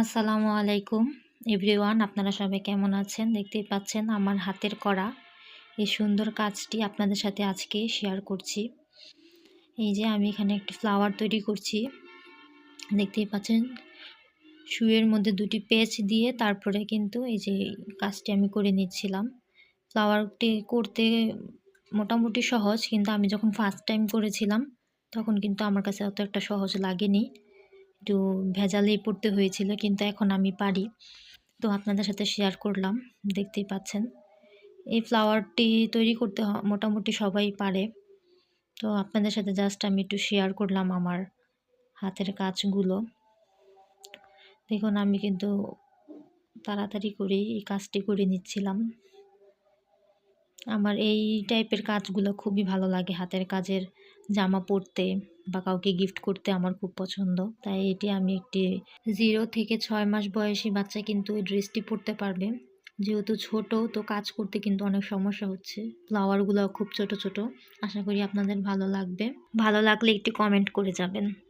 আসসালামু আলাইকুম। এভরিওয়ান, আপনারা সবাই কেমন আছেন? দেখতেই পাচ্ছেন আমার হাতের করা এই সুন্দর কাজটি আপনাদের সাথে আজকে শেয়ার করছি। এই যে আমি এখানে একটি ফ্লাওয়ার তৈরি করছি। দেখতেই পাচ্ছেন শুয়ের মধ্যে দুটি পেচ দিয়ে তারপরে কিন্তু এই যে কাজটি আমি করে নিচ্ছিলাম। ফ্লাওয়ারটি করতে মোটামুটি সহজ, কিন্তু আমি যখন ফার্স্ট টাইম করেছিলাম, তখন কিন্তু আমার কাছে অত একটা সহজ লাগেনি। একটু ভেজালেই পড়তে হয়েছিল, কিন্তু এখন আমি পারি। তো আপনাদের সাথে শেয়ার করলাম, দেখতেই পাচ্ছেন। এই ফ্লাওয়ারটি তৈরি করতে মোটামুটি সবাই পারে। তো আপনাদের সাথে জাস্ট আমি একটু শেয়ার করলাম আমার হাতের কাজগুলো। দেখুন, আমি কিন্তু তাড়াতাড়ি করেই এই কাজটি করে নিচ্ছিলাম। আমার এই টাইপের কাজগুলো খুবই ভালো লাগে, হাতের কাজের জামা পরতে বা কাউকে গিফট করতে আমার খুব পছন্দ। তাই এটি আমি একটি জিরো থেকে ছয় মাস বয়সী বাচ্চা কিন্তু এই ড্রেসটি পরতে পারবে। যেহেতু ছোট, তো কাজ করতে কিন্তু অনেক সমস্যা হচ্ছে। ফ্লাওয়ারগুলো খুব ছোট ছোট। আশা করি আপনাদের ভালো লাগবে। ভালো লাগলে একটি কমেন্ট করে যাবেন।